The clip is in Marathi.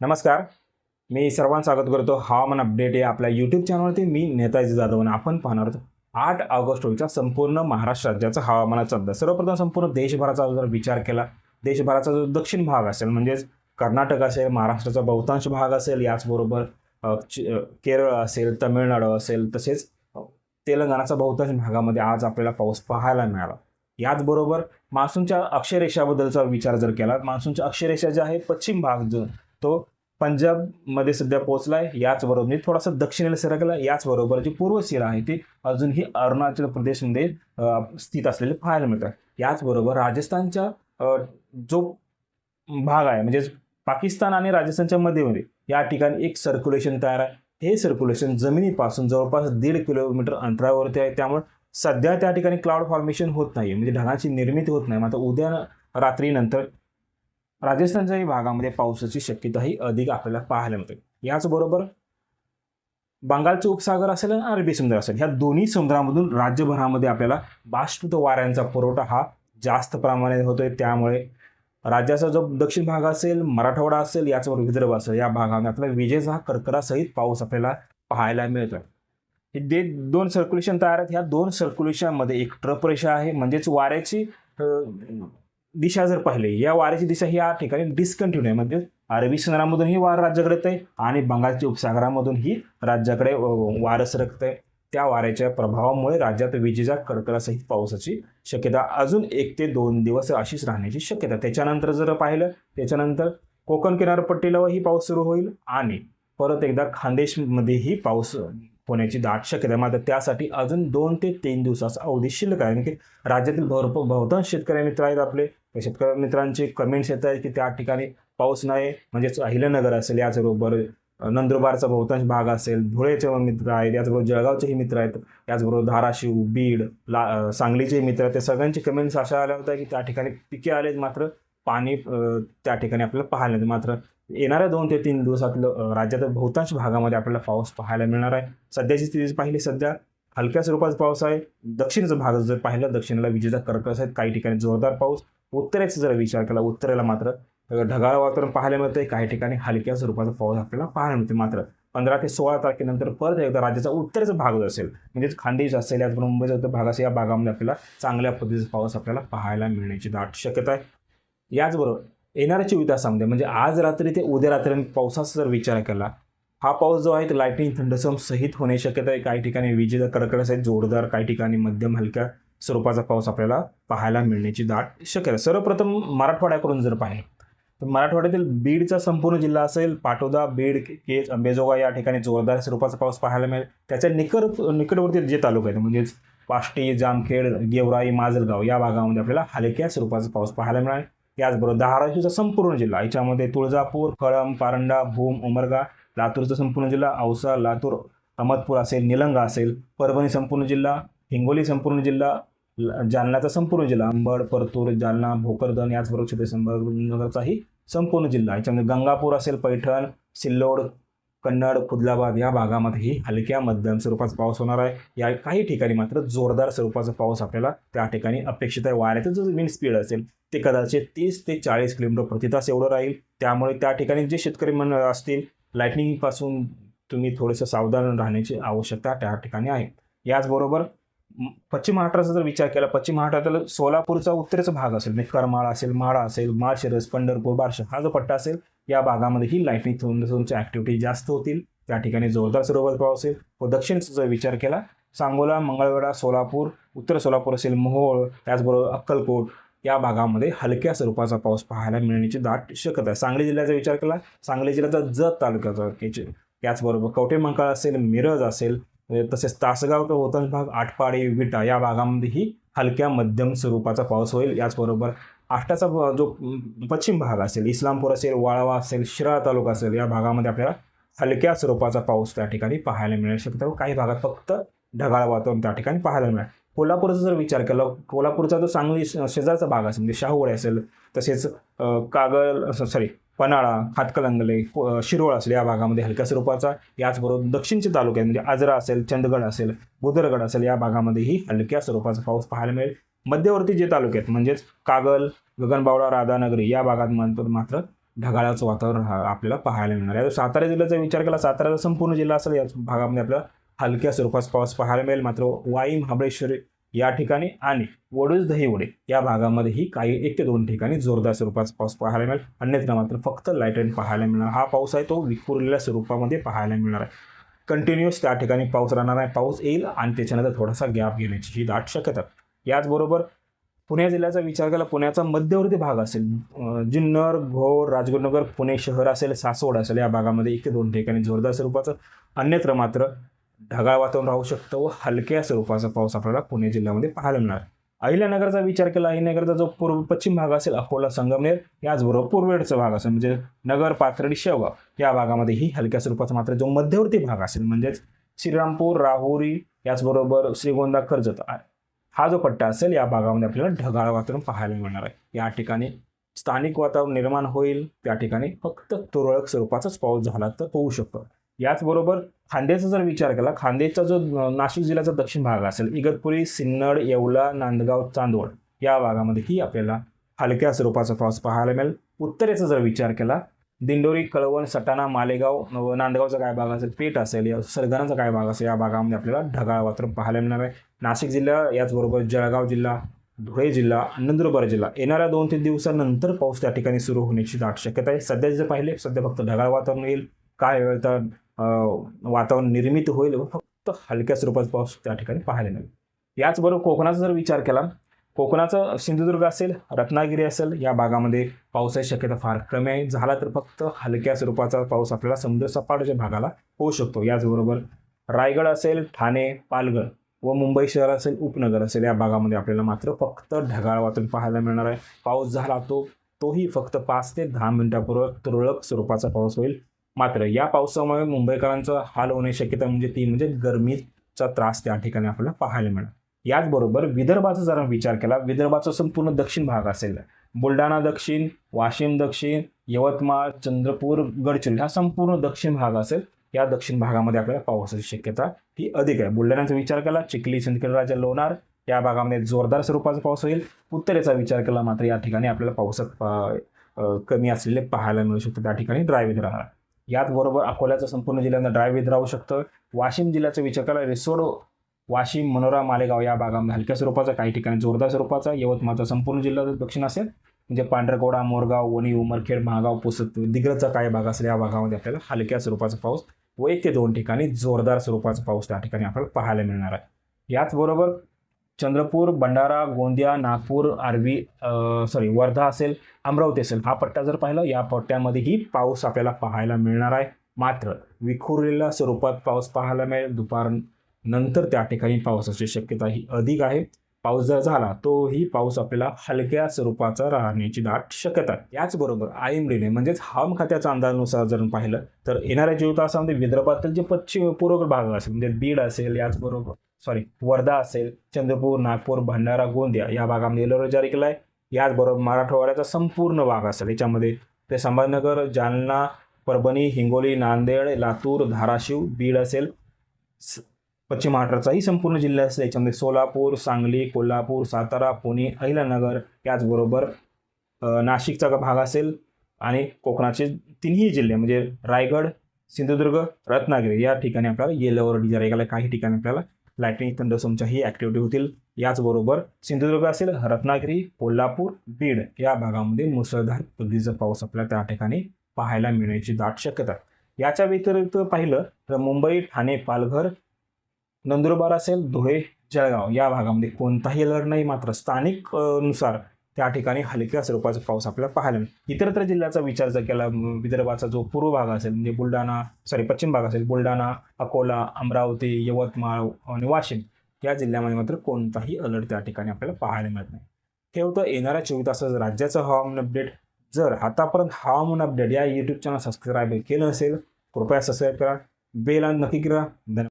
नमस्कार. मी सर्वांचं स्वागत करतो. हवामान अपडेट या आपल्या यूट्यूब चॅनलवरती मी नेताजी जाधव आणि आपण पाहणार आहोत आठ ऑगस्ट रोजीचा संपूर्ण महाराष्ट्र राज्याचा हवामानाचा अंदाज सर्वप्रथम संपूर्ण देशभराचा जर विचार केला देशभराचा जो दक्षिण भाग असेल म्हणजेच कर्नाटक असेल महाराष्ट्राचा बहुतांश भाग असेल याचबरोबर केरळ असेल तमिळनाडू असेल तसेच तेलंगणाचा बहुतांश भागामध्ये आज आपल्याला पाऊस पाहायला मिळाला. याचबरोबर मान्सूनच्या अक्षरेषाबद्दलचा विचार जर केला मान्सूनच्या अक्षरेषा जे आहे पश्चिम भाग जो तो पंजाबमध्ये सध्या पोहोचला आहे याचबरोबर म्हणजे थोडासा दक्षिणेला सरकला याचबरोबर जी पूर्व सीमा आहे ती अजूनही अरुणाचल प्रदेशमध्ये स्थित असलेले पाहायला मिळतात. याचबरोबर राजस्थानच्या जो भाग आहे म्हणजेच पाकिस्तान आणि राजस्थानच्या मध्येमध्ये या ठिकाणी एक सर्क्युलेशन तयार आहे. हे सर्क्युलेशन जमिनीपासून जवळपास दीड किलोमीटर अंतरावरती आहे. त्यामुळे सध्या त्या ठिकाणी क्लाउड फॉर्मेशन होत नाही म्हणजे ढगांची निर्मिती होत नाही. मात्र उद्या रात्रीनंतर राजस्थानच्याही भागामध्ये पावसाची शक्यता ही अधिक आपल्याला पाहायला मिळते. याचबरोबर बंगालचे उपसागर असेल आणि अरबी समुद्र असेल ह्या दोन्ही समुद्रामधून राज्यभरामध्ये आपल्याला बाष्पित वाऱ्यांचा पुरवठा हा जास्त प्रमाणात होतोय. त्यामुळे राज्याचा जो दक्षिण भाग असेल मराठवाडा असेल याचबरोबर विदर्भ असेल या भागामध्ये आपल्याला विजेचा कर्करासहित पाऊस आपल्याला पाहायला मिळतोय. हे दे दोन सर्क्युलेशन तयार आहेत. ह्या दोन सर्क्युलेशनमध्ये एक ट्रप रेषा आहे. म्हणजेच वाऱ्याची दिशा जर पाहिली या वाऱ्याची दिशा ही या ठिकाणी डिस्कंटिन्यू आहे. म्हणजे अरबी समुद्रामधून ही वार राज्याकडे येते आहे आणि बंगालच्या उपसागरामधून ही राज्याकडे वारं सरकते आहे त्या वाऱ्याच्या प्रभावामुळे राज्यात विजेच्या कडकडासहित पावसाची शक्यता अजून एक ते दोन दिवस अशीच राहण्याची शक्यता त्याच्यानंतर जर पाहिलं त्याच्यानंतर कोकण किनारपट्टीलाही पाऊस सुरू होईल आणि परत एकदा खानदेशमध्येही पाऊस होण्याची दाट शक्यता आहे. मात्र त्यासाठी अजून दोन ते तीन दिवसाचा अवधी शिल्लक आहे. की राज्यातील भरपूर बहुतांश शेतकरी मित्र आहेत आपले. शेतकरी मित्रांचे कमेंट्स येत आहेत की त्या ठिकाणी पाऊस नाही. म्हणजेच अहिल्यानगर असेल याचबरोबर नंदुरबारचा बहुतांश भाग असेल धुळेचे मित्र आहेत याचबरोबर जळगावचेही मित्र आहेत त्याचबरोबर धाराशिव बीड ला सांगलीचे मित्र आहेत. त्या सगळ्यांचे कमेंट्स अशा आल्या होत्या की त्या ठिकाणी पिके आलेत मात्र पाणी त्या ठिकाणी आपल्याला पाहायला मात्र येणाऱ्या दोन ते तीन दिवसातलं राज्यात बहुतांश भागामध्ये आपल्याला पाऊस पाहायला मिळणार आहे. सध्याची स्थिती पाहिली सध्या हलक्या स्वरूपाचा पाऊस आहे. दक्षिणचा भाग जर पाहिलं दक्षिणेला विजेचा कर्कस आहेत काही ठिकाणी जोरदार पाऊस. उत्तरेचा जर विचार केला उत्तरेला मात्र ढगाळ वातावरण पाहायला मिळतंय. काही ठिकाणी हलक्या स्वरूपाचा पाऊस आपल्याला पाहायला मिळते मात्र. पंधरा ते सोळा तारखेनंतर परत एकदा राज्याचा उत्तरेचा भाग जो असेल म्हणजेच खानदेश असेल याचबरोबर मुंबईचा जो भाग असेल या भागामध्ये आपल्याला चांगल्या पद्धतीचा पाऊस आपल्याला पाहायला मिळण्याची दाट शक्यता आहे. याचबरोबर येणाऱ्या चोवीस तासामध्ये म्हणजे आज रात्री ते उद्या रात्री पावसाचा जर विचार केला हा पाऊस जो आहे तो लायटिंग थंडसम सहित होण्याची शक्यता आहे. काही ठिकाणी विजेचा कडकड आहेत जोरदार काही ठिकाणी मध्यम हलक्या स्वरूपाचा पाऊस आपल्याला पाहायला मिळण्याची दाट शक्यता आहे. सर्वप्रथम मराठवाड्याकडून जर पाहिलं तर मराठवाड्यातील बीडचा संपूर्ण जिल्हा असेल पाटोदा बीड केज अंबेजोगा या ठिकाणी जोरदार स्वरूपाचा पाऊस पाहायला मिळेल. त्याच्या निकट निकटवर्ती जे तालुके आहेत म्हणजेच पाष्टी जामखेड गेवराई माजलगाव या भागामध्ये आपल्याला हलक्या स्वरूपाचा पाऊस पाहायला मिळेल. याचबरोबर धाराशिवचा संपूर्ण जिल्हा याच्यामध्ये तुळजापूर कळंब पारंडा भूम उमरगा लातूरचा संपूर्ण जिल्हा औसा लातूर अहमदपूर असेल निलंगा असेल परभणी संपूर्ण जिल्हा हिंगोली संपूर्ण जिल्हा ल- जालन्याचा संपूर्ण जिल्हा अंबड परतूर जालना भोकरदन याचबरोबर छत्रपती संभाजीनगरचाही संपूर्ण जिल्हा. याच्यामध्ये गंगापूर असेल पैठण सिल्लोड कन्नड खुदलाबाद या भागामध्येही हलक्या मध्यम स्वरूपाचा पाऊस होणार आहे. या काही ठिकाणी मात्र जोरदार स्वरूपाचा पाऊस आपल्याला त्या ठिकाणी अपेक्षित आहे. वाऱ्याचं जो विंड स्पीड असेल ते कदाचित तीस ते चाळीस किलोमीटर प्रति तास एवढं राहील. त्यामुळे त्या ठिकाणी जे शेतकरी मन असतील लाईटनिंगपासून तुम्ही थोडंसं सावधान राहण्याची आवश्यकता त्या ठिकाणी आहे. याचबरोबर पश्चिम महाराष्ट्राचा जर विचार केला पश्चिम महाराष्ट्रातील सोलापूरचा उत्तरेचा भाग असेल म्हणजे करमाळा असेल माळा असेल माळशिरस पंढरपूर बारशा हा जो पट्टा असेल या भागामध्ये ही लाईटनिंग थोडंसं ॲक्टिव्हिटी जास्त होतील. त्या ठिकाणी जोरदार स्वरूपात पाऊस असेल. व दक्षिणचा जर विचार केला सांगोला मंगळवेढा सोलापूर उत्तर सोलापूर असेल मोहोळ त्याचबरोबर अक्कलकोट या भागामध्ये हलक्या स्वरूपाचा पाऊस पाहायला मिळण्याची दाट शक्यता आहे. सांगली जिल्ह्याचा विचार केला सांगली जिल्ह्याचा जत तालुक्याचा त्याचबरोबर याचबरोबर कवठेमंकाळ असेल मिरज असेल म्हणजे तसेच तासगाव तर ओतन भाग आटपाडे विटा या भागामध्येही हलक्या मध्यम स्वरूपाचा पाऊस होईल. याचबरोबर आष्टाचा जो पश्चिम भाग असेल इस्लामपूर असेल वाळवा असेल शिराळा तालुका असेल या भागामध्ये आपल्याला हलक्या स्वरूपाचा पाऊस त्या ठिकाणी पाहायला मिळेल. शकतो काही भागात फक्त ढगाळ वातावरण त्या ठिकाणी पाहायला मिळेल. कोल्हापूरचा जर विचार केला कोल्हापूरचा जो सांगली शेजारचा भाग असेल म्हणजे शाहूवळे असेल तसेच कागल सॉरी पन्हाळा हातकलंगले शिरोळ असेल या भागामध्ये हलक्या स्वरूपाचा. याचबरोबर दक्षिणचे तालुके म्हणजे आजरा असेल चंदगड असेल बुदरगड असेल या भागामध्येही हलक्या स्वरूपाचा पाऊस पाहायला मिळेल. मध्यवर्ती जे तालुके आहेत म्हणजेच कागल गगनबावडा राधानगरी या भागात मात्र मात्र ढगाळाचं वातावरण हा आपल्याला पाहायला मिळणार आहे. सातारा जिल्ह्याचा विचार केला साताराचा संपूर्ण जिल्हा असेल या भागामध्ये आपल्याला हलक्या स्वरूपाचा पाऊस पाहायला मिळेल. मात्र वाई महाबळेश्वर या ठिकाणी आणि वडूज दहिवडे या भागामध्येही काही एक ते दोन ठिकाणी जोरदार स्वरूपाचा पाऊस पाहायला मिळेल. अन्यथा मात्र फक्त लाइट रेन पाहायला मिळणार. हा पाऊस आहे तो विखुरलेल्या स्वरूपामध्ये पाहायला मिळणार आहे. कंटिन्युअस त्या ठिकाणी पाऊस राहणार आहे पाऊस येईल आणि त्याच्यानंतर थोडासा गॅप घेण्याची ही दाट शक्यता. याचबरोबर पुणे जिल्ह्याचा विचार केला पुण्याचा मध्यवर्ती भाग असेल जुन्नर भोर राजगुरुनगर पुणे शहर असेल सासवड असेल या भागामध्ये एक ते दोन ठिकाणी जोरदार स्वरूपाचं. अन्यत्र मात्र ढगाळ वातावरण राहू शकतं व हलक्या स्वरूपाचा पाऊस आपल्याला पुणे जिल्ह्यामध्ये पाहायला मिळणार आहे. अहिल्यानगरचा विचार केला अहिल्यानगरचा जो पूर्व पश्चिम भाग असेल अकोला संगमनेर याचबरोबर पूर्वेडचा भाग असेल म्हणजे नगर पाथर्डी शेवगाव या भागामध्येही हलक्या स्वरूपाचा मात्र जो मध्यवर्ती भाग असेल म्हणजेच श्रीरामपूर राहुरी याचबरोबर श्रीगोंदा कर्जत हा जो पट्टा असेल या भागामध्ये आपल्याला ढगाळ वातावरण पाहायला मिळणार आहे या ठिकाणी स्थानिक वातावरण निर्माण होईल त्या ठिकाणी फक्त तुरळक स्वरूपाचाच पाऊस झाला तर होऊ शकतो याचबरोबर खांदेचा जर विचार केला खांदेचा जो नाशिक जिल्ह्याचा दक्षिण भाग असेल इगतपुरी सिन्नड येवला नांदगाव चांदवड या भागामध्येही आपल्याला हलक्या स्वरूपाचा पाऊस पाहायला मिळेल. उत्तरेचा जर विचार केला दिंडोरी कळवण सटाणा मालेगाव नांदगावचा काय भाग असेल पेठ असेल या सरगणाचा काय भाग असेल या भागामध्ये आपल्याला ढगाळ वातावरण पाहायला मिळणार आहे. नाशिक जिल्हा याचबरोबर जळगाव जिल्हा धुळे जिल्हा नंदुरबार जिल्हा येणाऱ्या दोन तीन दिवसानंतर पाऊस त्या ठिकाणी सुरू होण्याची दाट शक्यता आहे. सध्या जर पाहिले सध्या फक्त ढगाळ वातावरण येईल. काय वेळ तर वातावरण निर्मित होईल. व फक्त हलक्या स्वरूपात पाऊस त्या ठिकाणी पाहायला मिळेल. याचबरोबर कोकणाचा जर विचार केला कोकणाचं सिंधुदुर्ग असेल रत्नागिरी असेल या भागामध्ये पावसाची शक्यता फार कमी आहे. झाला तर फक्त हलक्या स्वरूपाचा पाऊस आपल्याला समुद्रसपाटच्या भागाला होऊ शकतो. याचबरोबर रायगड असेल ठाणे पालघर व मुंबई शहर असेल उपनगर असेल या भागामध्ये आपल्याला मात्र फक्त ढगाळ वातावरण पाहायला मिळणार आहे. पाऊस झाला तो तोही फक्त पाच ते दहा मिनिटापूर्वी तुरळक स्वरूपाचा पाऊस होईल. मात्र या पावसामुळे मुंबईकरांचा हाल होण्याची शक्यता म्हणजे ती म्हणजे गरमीचा त्रास त्या ठिकाणी आपल्याला पाहायला मिळणार. याचबरोबर विदर्भाचा जर विचार केला विदर्भाचा संपूर्ण दक्षिण भाग असेल बुलढाणा दक्षिण वाशिम दक्षिण यवतमाळ चंद्रपूर गडचिरोली हा संपूर्ण दक्षिण भाग असेल या दक्षिण भागामध्ये आपल्याला पावसाची शक्यता ही अधिक आहे. बुलढाण्याचा विचार केला चिखली सिंदखेड राजा लोणार या भागामध्ये जोरदार स्वरूपाचा पाऊस होईल. उत्तरेचा विचार केला मात्र या ठिकाणी आपल्याला पावसात पा- कमी असलेले पाहायला मिळू शकतं त्या ठिकाणी ड्रायव्हिंग राहणार. याचबरोबर अकोल्याचं संपूर्ण जिल्ह्यानं ड्राय वेदर राहू शकतं. वाशिम जिल्ह्याचा विचार केला रिसोड वाशिम मनोरा मालेगाव या भागामध्ये हलक्या स्वरूपाचा काही ठिकाणी जोरदार स्वरूपाचा यवतमाळचा संपूर्ण जिल्हा दक्षिण असेल. म्हणजे पांढरकोडा मोरगाव वणी उमरखेड महागाव पुसत दिग्रजचा काही भाग असेल या भागामध्ये आपल्याला हलक्या स्वरूपाचा पाऊस व एक ते दोन ठिकाणी जोरदार स्वरूपाचा पाऊस त्या ठिकाणी आपल्याला पाहायला मिळणार आहे. याचबरोबर चंद्रपूर भंडारा गोंदिया नागपूर आर्वी सॉरी वर्धा असेल अमरावती असेल हा पट्टा जर पाहिला या पट्ट्यामध्येही पाऊस आपल्याला पाहायला मिळणार आहे. मात्र विखुरलेल्या स्वरूपात पाऊस पाहायला मिळेल. दुपार नंतर त्या ठिकाणी पावसाची शक्यता ही अधिक आहे. पाऊस जर झाला तोही पाऊस आपल्याला हलक्या स्वरूपाचा राहण्याची दाट शक्यता आहे. याचबरोबर आय एम डीने म्हणजेच हवामान खात्याच्या अंदाजानुसार जर पाहिलं तर येणाऱ्या चोवीस तासामध्ये विदर्भातील जे पश्चिम पूर्व भाग असेल म्हणजे बीड असेल याचबरोबर सॉरी वर्धा असेल चंद्रपूर नागपूर भंडारा गोंदिया या भागामध्ये येलो जारी केला आहे याचबरोबर मराठवाड्याचा संपूर्ण भाग असेल याच्यामध्ये ते संभाजीनगर जालना परभणी हिंगोली नांदेड लातूर धाराशिव बीड असेल. स- पश्चिम महाराष्ट्राचाही संपूर्ण जिल्हा असेल याच्यामध्ये सोलापूर सांगली कोल्हापूर सातारा पुणे अहिलानगर याचबरोबर नाशिकचा भाग असेल आणि कोकणाचे तिन्ही जिल्हे म्हणजे रायगड सिंधुदुर्ग रत्नागिरी या ठिकाणी आपल्याला येलो अलर्ट जारी केला काही ठिकाणी आपल्याला लाईटनिंग थंडरसोमच्याही ॲक्टिव्हिटी होतील. याचबरोबर सिंधुदुर्ग असेल रत्नागिरी कोल्हापूर बीड या भागामध्ये मुसळधार पद्धतीचा पाऊस आपल्याला त्या ठिकाणी पाहायला मिळण्याची दाट शक्यता याच्या व्यतिरिक्त पाहिलं तर मुंबई ठाणे पालघर नंदुरबार असेल धुळे जळगाव या भागामध्ये कोणताही अलर्ट नाही मात्र स्थानिकनुसार त्या ठिकाणी हलक्या स्वरूपाचा पाऊस आपल्याला पाहायला मिळेल इतरत्र जिल्ह्याचा विचार जर केला विदर्भाचा जो पूर्व भाग असेल म्हणजे बुलढाणा सॉरी पश्चिम भाग असेल बुलढाणा अकोला अमरावती यवतमाळ आणि वाशिम या जिल्ह्यामध्ये मात्र कोणताही अलर्ट त्या ठिकाणी आपल्याला पाहायला मिळत नाही. हे होतं येणाऱ्या चोवीस तासाचं राज्याचं हवामान अपडेट जर आतापर्यंत हवामान अपडेट या यूट्यूब चॅनल सबस्क्राईब केलं असेल कृपया सबस्क्राईब करा. बेल नक्की करा. धन्यवाद.